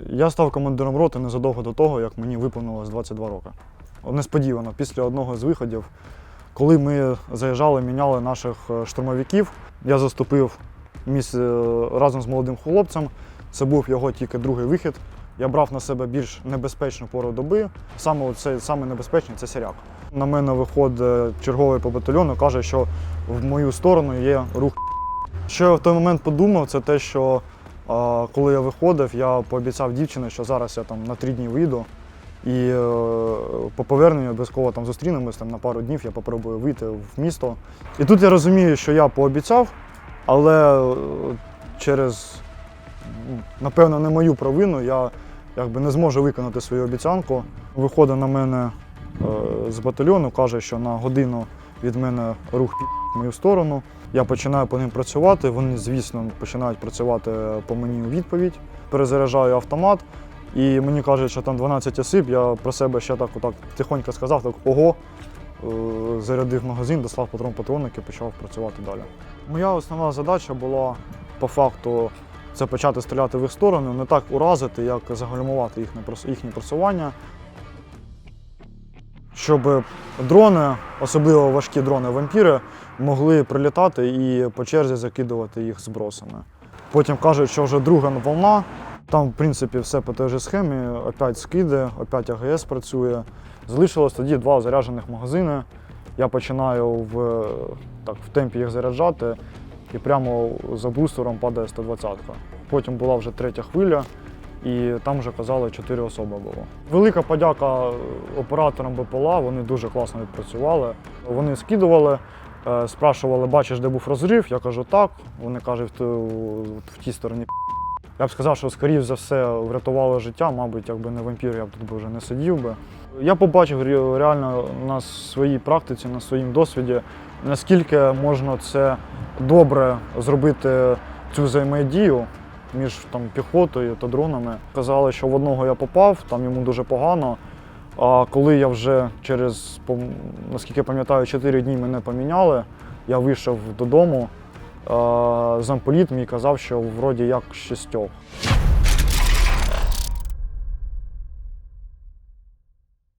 Я став командиром роти незадовго до того, як мені виповнилось 22 роки. Несподівано, після одного з виходів, коли ми заїжджали, міняли наших е, штурмовиків, я заступив е, разом з молодим хлопцем. Це був його тільки другий вихід. Я брав на себе більш небезпечну пору доби. Саме це саме небезпечний це сіряк. На мене виходить черговий по батальйону, каже, що в мою сторону є рух. Що я в той момент подумав, це те, що коли я виходив, я пообіцяв дівчині, що зараз я там на три дні вийду. І е, по поверненню обов'язково там зустрінемось там на пару днів, я попробую вийти в місто. І тут я розумію, що я пообіцяв, але е, через, напевно, не мою провину я якби не зможу виконати свою обіцянку. Виходить на мене е, з батальйону, каже, що на годину від мене рух в мою сторону. Я починаю по ним працювати. Вони, звісно, починають працювати по мені у відповідь. Перезаряджаю автомат, і мені кажуть, що там 12 осіб. Я про себе ще так, отак тихонько сказав, так ого. Е, Зарядив магазин, дослав патрон патронник і почав працювати далі. Моя основна задача була по факту це почати стріляти в їх сторону, не так уразити, як загальмувати їхнє, їхнє просування. Щоб дрони, особливо важкі дрони-вампіри, могли прилітати і по черзі закидувати їх збросами. Потім кажуть, що вже друга волна. Там, в принципі, все по той же схемі. Опять скиди, опять АГС працює. Залишилось тоді два заряджених магазини. Я починаю в, так, в темпі їх заряджати, і прямо за бустером падає 120-ка. Потім була вже третя хвиля, і там вже казали, чотири особи було. Велика подяка операторам БПЛА, вони дуже класно відпрацювали. Вони скидували, е, спрашували, бачиш, де був розрив. Я кажу, так. Вони кажуть, в, тій стороні. Я б сказав, що скоріш за все врятувало життя, мабуть, якби не вампір, я б тут вже не сидів би. Я побачив реально на своїй практиці, на своїм досвіді, наскільки можна це добре зробити цю взаємодію між там, піхотою та дронами. Казали, що в одного я попав, там йому дуже погано. А коли я вже через, наскільки пам'ятаю, 4 дні мене поміняли, я вийшов додому. Замполіт мій казав, що вроді як шістьох.